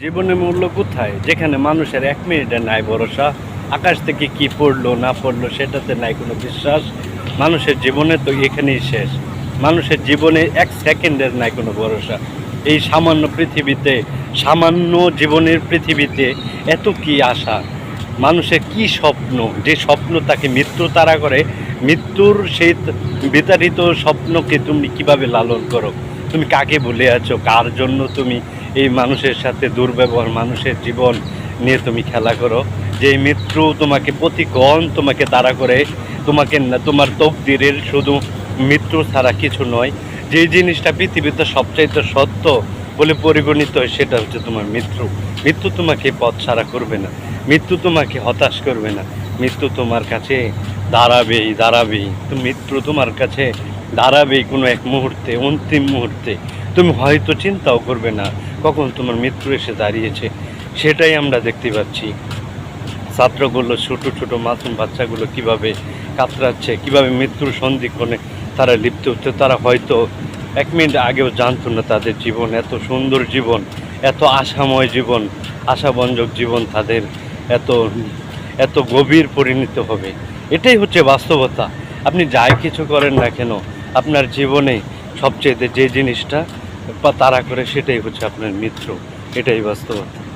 জীবনের মূল্য কোথায়? যেখানে মানুষের এক মিনিটের নাই ভরসা, আকাশ থেকে কি পড়ল, না পড়ল, সেটাতে নাই কোনো বিশ্বাস। মানুষের জীবনে তো এখানেই শেষ। মানুষের জীবনে এক সেকেন্ডের নাই কোনো ভরসা। এই সামান্য পৃথিবীতে, সামান্য জীবনের পৃথিবীতে এত কি আশা? মানুষের কি স্বপ্ন? যে স্বপ্ন তাকে মৃত্যু তারা করে, মৃত্যুর সেই বিতাড়িত স্বপ্নকে তুমি কীভাবে লালন করো? তুমি কাকে ভুলে আছো? কার জন্য তুমি এই মানুষের সাথে দুর্ব্যবহার, মানুষের জীবন নিয়ে তুমি খেলা করো? যে মৃত্যু তোমাকে প্রতিক্ষণ তোমাকে তাড়া করে, তোমাকে তোমার তকদিরের শুধু মৃত্যু ছাড়া কিছু নয়, যে জিনিসটা পৃথিবীতে সবচাইতে সত্য বলে পরিগণিত হয়, সেটা হচ্ছে তোমার মৃত্যু। মৃত্যু তোমাকে পথ ছাড়া করবে না। মৃত্যু তোমাকে হতাশ করবে না। মৃত্যু তোমার কাছে দাঁড়াবেই দাঁড়াবেই। তো মৃত্যু তোমার কাছে দাঁড়াবেই কোনো এক মুহূর্তে, অন্তিম মুহূর্তে। তুমি হয়তো চিন্তাও করবে না কখন তোমার মৃত্যু এসে দাঁড়িয়েছে। সেটাই আমরা দেখতে পাচ্ছি। ছাত্রগুলো, ছোটো ছোটো মাসুম বাচ্চাগুলো কীভাবে কাতরাচ্ছে, কীভাবে মৃত্যুর সন্ধিক্ষণে তারা লিপ্ত হচ্ছে, তারা হয়তো এক মিনিট আগেও জানতো না তাদের জীবন, এত সুন্দর জীবন, এত আশাময় জীবন আশাবঞ্জক জীবন তাদের, এত এত গভীর পরিণত হবে। এটাই হচ্ছে বাস্তবতা। আপনি যাই কিছু করেন না কেন আপনার জীবনে সবচেয়ে যে জিনিসটা তারা করে সেটাই হচ্ছে আপনার মিত্র এটাই বাস্তবতা